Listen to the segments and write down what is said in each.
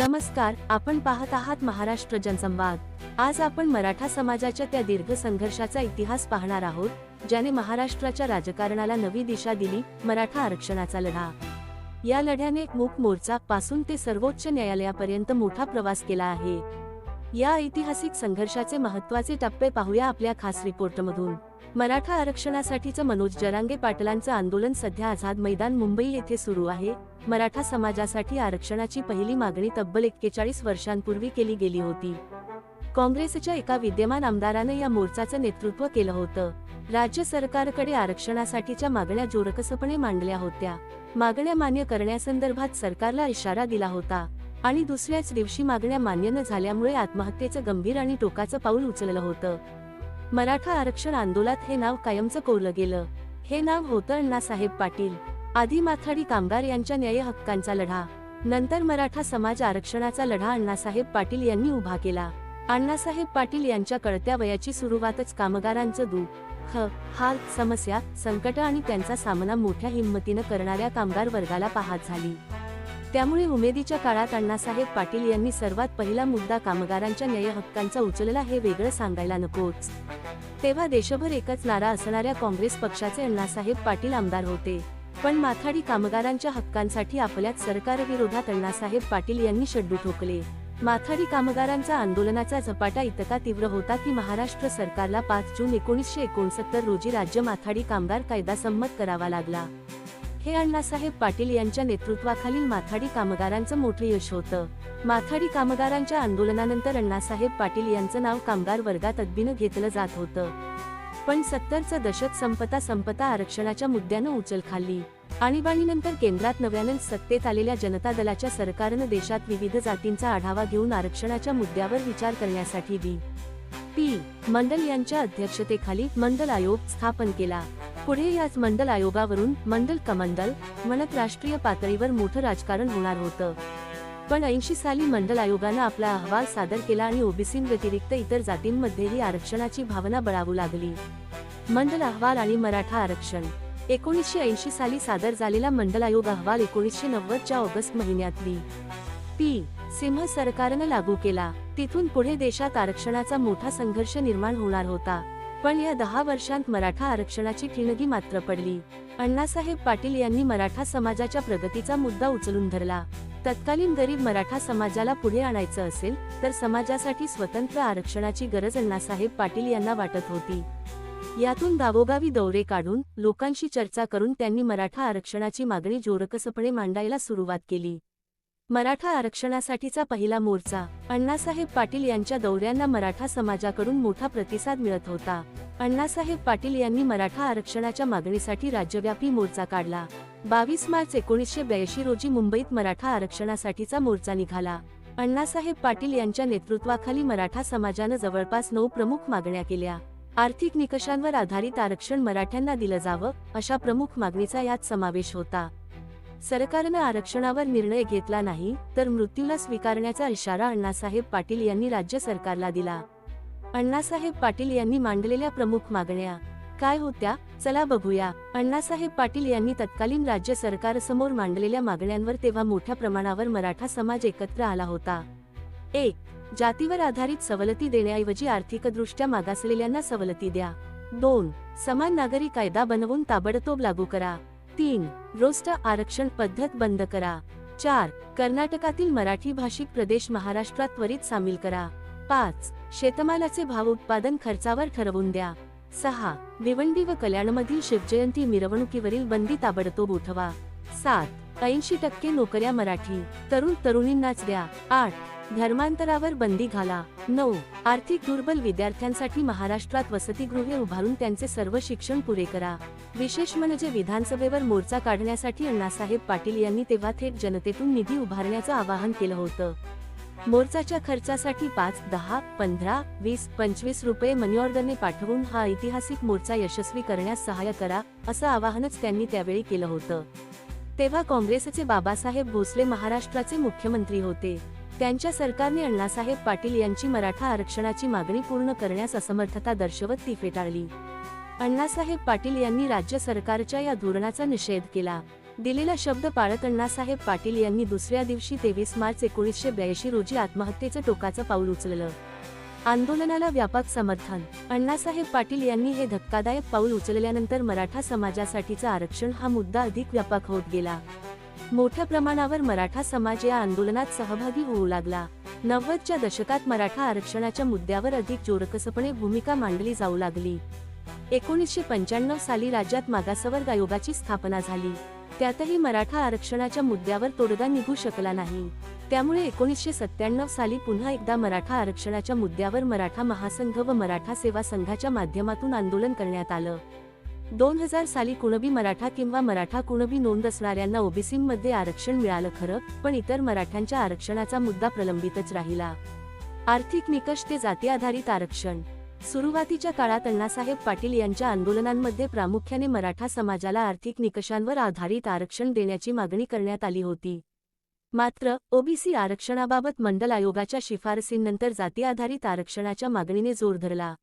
नमस्कार आपण पाहत आहात महाराष्ट्र जनसंवाद. आज आपण मराठा समाजाच्या त्या दीर्घ संघर्षाचा इतिहास पाहणार आहोत ज्याने महाराष्ट्राच्या राजकारणाला नवी दिशा दिली मराठा आरक्षणाचा लढा. या लढ्याने मूक मोर्चा पासून ते सर्वोच्च न्यायालयापर्यंत मोठा प्रवास केला आहे. या ऐतिहासिक संघर्षाचे महत्त्वाचे टप्पे पाहूया आपल्या खास रिपोर्टमधून. मराठा आरक्षणासाठीचं मनोज जरांगे पाटलांचं आंदोलन सध्या आझाद मैदान मुंबई येथे सुरू आहे. मराठा समाजासाठी आरक्षणाची पहिली मागणी तब्बल एक्केचाळीस वर्षांपूर्वी केली गेली होती. काँग्रेसच्या एका विद्यमान आमदारानं या मोर्चाचं नेतृत्व केलं होतं. राज्य सरकारकडे आरक्षणासाठीच्या मागण्या जोरकसपणे मांडल्या होत्या. मागण्या मान्य करण्यासंदर्भात सरकारला इशारा दिला होता. आणि दुसऱ्याच दिवशी मागण्या मान्य न झाल्यामुळे आत्महत्येचं गंभीर आणि टोकाचं पाऊल उचललं होतं. मराठा आरक्षण आंदोलनात हे नाव कायमचं कोरलं गेलं. हे नाव होतं अण्णासाहेब पाटील आधी माथाडी कामगार यांच्या न्याय हक्कांचा लढा. नंतर मराठा समाज आरक्षणाचा लढा अण्णासाहेब पाटील यांनी उभा केला. अण्णासाहेब पाटील यांच्या कळत्या वयाची सुरुवातच कामगारांचं दुःख हाल समस्या संकट आणि त्यांचा सामना मोठ्या हिंमतीनं करणाऱ्या कामगार वर्गाला पाहत झाली. त्यामुळे उमेदीच्या काळात अण्णासाहेब पाटील यांनी सर्वात पहिला मुद्दा कामगारांच्या न्याय हक्कांचा उचलला हे वेगळं सांगायला नकोच. तेव्हा देशभर एकच नारा असणाऱ्या काँग्रेस पक्षाचे अण्णासाहेब पाटील आमदार होते. पण माथाडी कामगारांच्या हक्कांसाठी आपल्याच सरकारविरोधात अण्णासाहेब पाटील यांनी शड्डू ठोकले. माथाडी कामगारांचा आंदोलनाचा झपाटा इतका तीव्र होता की महाराष्ट्र सरकारला पाच जून एकोणीसशे एकोणसत्तर रोजी राज्य माथाडी कामगार कायदा संमत करावा लागला. हे अण्णासाहेब पाटील यांच्या नेतृत्वाखालील माथाडी कामगारांचं मोठं यश होतं. माथाडी कामगारांच्या आंदोलनानंतर अण्णासाहेब पाटील यांचं नाव कामगार वर्गात अदबीनं घेतलं जात होतं. पण सत्तरचं दशक संपता संपता आरक्षणाच्या मुद्द्यानं उचल खाल्ली. आणीबाणीनंतर केंद्रात नव्यानं सत्तेत आलेल्या जनता दलाच्या सरकारनं देशात विविध जातींचा आढावा घेऊन आरक्षणाच्या मुद्द्यावर विचार करण्यासाठी बी. पी. मंडल यांच्या अध्यक्षतेखाली मंडल आयोग स्थापन केला. पुढे याच मंडल आयोगावरून मंडल कमंडल म्हणत राष्ट्रीय पातळीवर मोठं राजकारण होणार होतं. पण ऐंशी साली मंडल आयोगानं आपला अहवाल सादर केला आणि ओबीसींव्यतिरिक्त इतर जातींमध्येही आरक्षणाची भावना बळावू लागली. मंडल अहवाल आणि मराठा आरक्षण. एकोणीसशे ऐंशी साली सादर झालेला मंडल आयोग अहवाल एकोणीसशे नव्वदच्या ऑगस्ट महिन्यातली. पी. सिंह सरकारनं लागू केला. तिथून पुढे देशात आरक्षणाचा मोठा संघर्ष निर्माण होणार होता. पण या दहा वर्षांत मराठा आरक्षणाची ठिणगी मात्र पडली. अण्णासाहेब पाटील यांनी मराठा समाजाच्या प्रगतीचा मुद्दा उचलून धरला. तत्कालीन गरीब मराठा समाजाला पुढे आणायचं असेल तर समाजासाठी स्वतंत्र आरक्षणाची गरज अण्णासाहेब पाटील यांना वाटत होती. यातून गावोगावी दौरे काढून लोकांशी चर्चा करून त्यांनी मराठा आरक्षणाची मागणी जोरकसपणे मांडायला सुरुवात केली. मराठा आरक्षणासाठीचा पहिला मोर्चा. अण्णासाहेब पाटील यांच्या दौऱ्यांना मराठा समाजाकडून मोठा प्रतिसाद मिळत होता. अण्णासाहेब पाटील यांनी मराठा आरक्षणाच्या मागणीसाठी राज्यव्यापी मोर्चा काढला. बावीस मार्च एकोणीसशे ब्याऐंशी रोजी मुंबईत मराठा आरक्षणासाठीचा मोर्चा निघाला. अण्णासाहेब पाटील यांच्या नेतृत्वाखाली मराठा समाजानं जवळपास नऊ प्रमुख मागण्या केल्या. आर्थिक निकषांवर आधारित आरक्षण मराठ्यांना दिलं जावं अशा प्रमुख मागणीचा यात समावेश होता. सरकारनं आरक्षणावर निर्णय घेतला नाही तर मृत्यूला स्वीकारण्याचा इशारा अण्णासाहेब पाटील यांनी राज्य सरकारला दिला. अण्णासाहेब पाटील यांनी मांडलेल्या प्रमुख मागण्या काय होत्या? चला बघूया. अण्णासाहेब पाटील यांनी तत्कालीन राज्य सरकारसमोर मांडलेल्या मागण्यांवर तेव्हा मोठ्या प्रमाणावर मराठा समाज एकत्र आला होता. एक जातीवर आधारित सवलती देण्याऐवजी आर्थिकदृष्ट्या मागासलेल्यांना सवलती द्या. दोन समान नागरी कायदा बनवून ताबडतोब लागू करा. तीन. रोस्ट आरक्षण पद्धत बंद करा. चार. कर्नाटकातील मराठी भाषिक प्रदेश महाराष्ट्रात त्वरित सामील करा. पाच. शेतमालाचे भाव उत्पादन खर्चावर ठरवून द्या. सहा. भिवंडी व कल्याणमधील शिवजयंती मिरवणुकीवरील बंदी ताबडतोब उठवा. सात. ऐंशी टक्के नोकऱ्या मराठी तरुण तरुणींनाच द्या. आठ. धर्मांतरावर बंदी घाला. नऊ. आर्थिक दुर्बल विद्यार्थ्यांसाठी महाराष्ट्रात वसतिगृहे उभारून त्यांचे सर्व शिक्षण पुरे करा. विशेष म्हणजे विधानसभेवर मोर्चा काढण्यासाठी अण्णासाहेब पाटील यांनी तेव्हा थेट जनतेतून निधी उभारण्याचं आवाहन केलं होतं. मोर्चाच्या खर्चासाठी पाच दहा पंधरा वीस पंचवीस रुपये मनीऑर्डरने पाठवून हा ऐतिहासिक मोर्चा यशस्वी करण्यास सहाय्य करा असं आवाहनच त्यांनी त्यावेळी केलं होतं. तेव्हा काँग्रेसचे बाबासाहेब भोसले महाराष्ट्राचे मुख्यमंत्री होते. त्यांच्या सरकारने अण्णासाहेब पाटील यांची मराठा आरक्षणाची मागणी पूर्ण करण्यास असमर्थता दर्शवत ती फेटाळली. अण्णासाहेब पाटील यांनी राज्य सरकारच्या या धोरणाचा निषेध केला. दिलेला शब्द पाळत अण्णासाहेब पाटील यांनी दुसऱ्या दिवशी तेवीस मार्च एकोणीसशे ब्याऐंशी रोजी आत्महत्येचं टोकाचं पाऊल उचललं. आंदोलनाला व्यापक समर्थन. अण्णासाहेब पाटील यांनी हे धक्कादायक पाऊल उचलल्यानंतर मराठा समाजासाठीचं आरक्षण हा मुद्दा अधिक व्यापक होत गेला. मोठ्या प्रमाणावर मराठा समाज या आंदोलनात सहभागी होऊ लागला. नव्वदच्या दशकात मराठा आरक्षणाच्या मुद्द्यावर अधिक जोरकसपणे भूमिका मांडली जाऊ लागली. एकोणीसशे पंच्याण्णव साली राज्यात मागासवर्ग आयोगाची स्थापना झाली. त्यातही मराठा आरक्षणाच्या मुद्द्यावर तोडगा निघू शकला नाही. त्यामुळे एकोणीसशे सत्त्याण्णव साली पुन्हा एकदा मराठा आरक्षणाच्या मुद्द्यावर मराठा महासंघ व मराठा सेवा संघाच्या माध्यमातून आंदोलन करण्यात आलं. दोन हजार साली कुणबी मराठा किंवा मराठा कुणबी नोंद असणाऱ्यांना ओबीसीमध्ये आरक्षण मिळालं खरं पण इतर मराठ्यांच्या आरक्षणाचा मुद्दा प्रलंबितच राहिला. आर्थिक निकष ते जाती आधारित आरक्षण. सुरुवातीच्या काळात अण्णासाहेब पाटील यांच्या आंदोलनांमध्ये प्रामुख्याने मराठा समाजाला आर्थिक निकषांवर आधारित आरक्षण देण्याची मागणी करण्यात आली होती. मात्र ओबीसी आरक्षणाबाबत मंडल आयोगाच्या शिफारसींनंतर जाती आधारित आरक्षणाच्या मागणीने जोर धरला.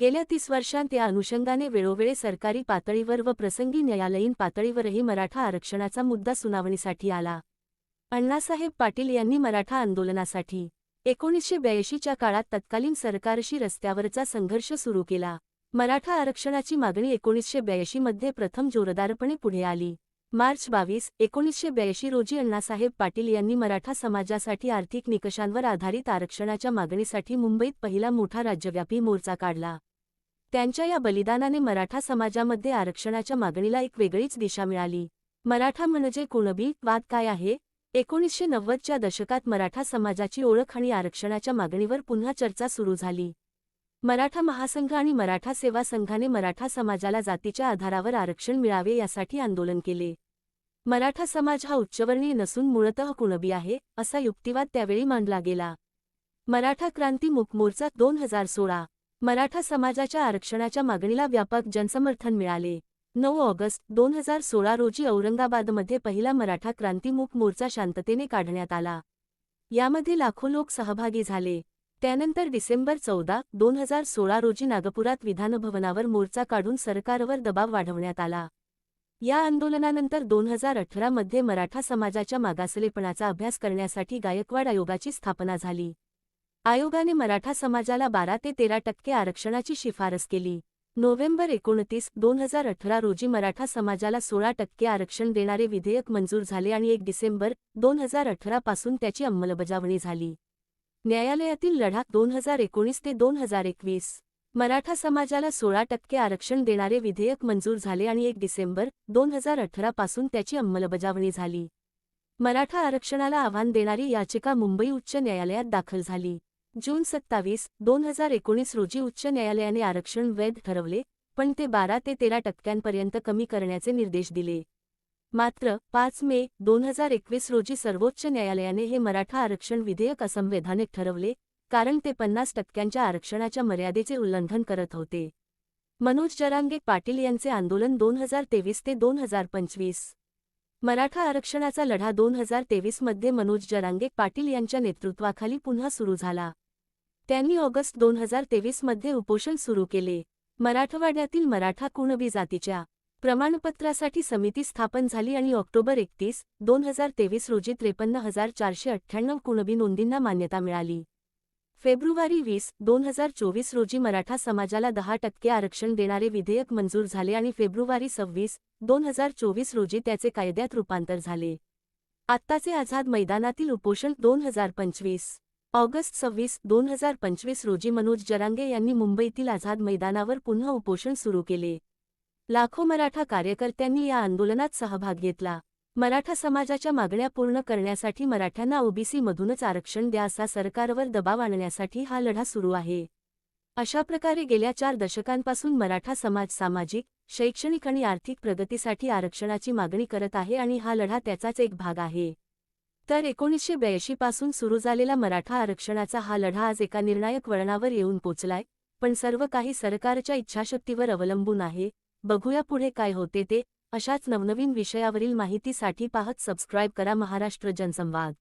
गेल्या तीस वर्षांत या अनुषंगाने वेळोवेळी सरकारी पातळीवर व प्रसंगी न्यायालयीन पातळीवरही मराठा आरक्षणाचा मुद्दा सुनावणीसाठी आला. अण्णासाहेब पाटील यांनी मराठा आंदोलनासाठी एकोणीसशे ब्याऐंशीच्या काळात तत्कालीन सरकारशी रस्त्यावरचा संघर्ष सुरू केला. मराठा आरक्षणाची मागणी एकोणीसशे ब्याऐंशीमध्ये प्रथम जोरदारपणे पुढे आली. मार्च बावीस एकोणीसशे ब्याऐंशी रोजी अण्णासाहेब पाटील यांनी मराठा समाजासाठी आर्थिक निकषांवर आधारित आरक्षणाच्या मागणीसाठी मुंबईत पहिला मोठा राज्यव्यापी मोर्चा काढला. त्यांच्या या बलिदानाने मराठा समाजामध्ये आरक्षणाच्या मागणीला एक वेगळीच दिशा मिळाली. मराठा म्हणजे कुणबी? वाद काय आहे? एकोणीसशे नव्वदच्या दशकात मराठा समाजाची ओळख आणि आरक्षणाच्या मागणीवर पुन्हा चर्चा सुरू झाली. मराठा महासंघ आणि मराठा सेवा संघाने मराठा समाजाला जातीच्या आधारावर आरक्षण मिळावे यासाठी आंदोलन केले. मराठा समाज हा उच्चवर्णीय नसून मूळतः कुणबी आहे असा युक्तिवाद त्यावेळी मांडला गेला. मराठा क्रांती मुकमोर्चा दोन हजार सोळा मराठा समाजाच्या आरक्षणाच्या मागणीला व्यापक जनसमर्थन मिळाले. नऊ ऑगस्ट दोन हजार सोळा रोजी औरंगाबादमध्ये पहिला मराठा क्रांतीमुख मोर्चा शांततेने काढण्यात आला. यामध्ये लाखो लोक सहभागी झाले. त्यानंतर डिसेंबर चौदा दोन हजार सोळा रोजी नागपुरात विधानभवनावर मोर्चा काढून सरकारवर दबाव वाढवण्यात आला. या आंदोलनानंतर दोन हजार अठरामध्ये मराठा समाजाच्या मागासलेपणाचा अभ्यास करण्यासाठी गायकवाड आयोगाची स्थापना झाली. आयोगाने मराठा समाजाला बारा ते तेरा टक्के आरक्षणाची शिफारस केली. नोव्हेंबर एकोणतीस दोन हजार अठरा रोजी मराठा समाजाला सोळा टक्के आरक्षण देणारे विधेयक मंजूर झाले आणि एक डिसेंबर दोन हजार अठरा पासून त्याची अंमलबजावणी झाली. न्यायालयातील लढा दोन हजार एकोणीस ते दोन हजार एकवीस. मराठा समाजाला सोळा टक्के आरक्षण देणारे विधेयक मंजूर झाले आणि एक डिसेंबर दोन हजार अठरा पासून त्याची अंमलबजावणी झाली. मराठा आरक्षणाला आव्हान देणारी याचिका मुंबई उच्च न्यायालयात दाखल झाली. जून सत्तावीस दोन हजार एकोणीस रोजी उच्च न्यायालयाने आरक्षण वैध ठरवले पण ते बारा ते तेरा टक्क्यांपर्यंत कमी करण्याचे निर्देश दिले. मात्र पाच मे दोन हजार एकवीस रोजी सर्वोच्च न्यायालयाने हे मराठा आरक्षण विधेयक असंवैधानिक ठरवले कारण ते पन्नास टक्क्यांच्या आरक्षणाच्या मर्यादेचे उल्लंघन करत होते. मनोज जरांगे पाटील यांचे आंदोलन दोन हजार तेवीस ते दोन हजार पंचवीस. मराठा आरक्षणाचा लढा दोन हजार तेवीसमध्ये मनोज जरांगे पाटील यांच्या नेतृत्वाखाली पुन्हा सुरू झाला. त्यांनी ऑगस्ट दोन हजार तेवीसमध्ये उपोषण सुरू केले. मराठवाड्यातील मराठा कुणबी जातीच्या प्रमाणपत्रासाठी समिती स्थापन झाली आणि ऑक्टोबर एकतीस दोन हजार तेवीस रोजी त्रेपन्न हजार चारशे अठ्ठ्याण्णव कुणबी नोंदींना मान्यता मिळाली. फेब्रुवारी वीस दोन हजार चोवीस रोजी मराठा समाजाला दहा टक्के आरक्षण देणारे विधेयक मंजूर झाले आणि फेब्रुवारी सव्वीस दोन हजार चोवीस रोजी त्याचे कायद्यात रूपांतर झाले. आत्ताचे आझाद मैदानातील उपोषण दोन हजार पंचवीस. ऑगस्ट सव्वीस दोन हजार पंचवीस रोजी मनोज जरांगे यांनी मुंबईतील आझाद मैदानावर पुन्हा उपोषण सुरू केले. लाखो मराठा कार्यकर्त्यांनी या आंदोलनात सहभाग घेतला. मराठा समाजाच्या मागण्या पूर्ण करण्यासाठी मराठ्यांना ओबीसी मधूनच आरक्षण द्या असा सरकारवर दबाव आणण्यासाठी हा लढा सुरू आहे. अशा प्रकारे गेल्या चार दशकांपासून मराठा समाज सामाजिक शैक्षणिक आणि आर्थिक प्रगतीसाठी आरक्षणाची मागणी करत आहे आणि हा लढा त्याचाच एक भाग आहे. तर एकोणीसशे ब्याऐंशी पासून सुरू झालेला मराठा आरक्षणाचा हा लढा आज एका निर्णायक वळणावर येऊन पोचलाय. पण सर्व काही सरकारच्या इच्छाशक्तीवर अवलंबून आहे. बघूया पुढे काय होते ते. अशाच नवनवीन विषयावरील माहितीसाठी पाहत सबस्क्राईब करा महाराष्ट्र जनसंवाद.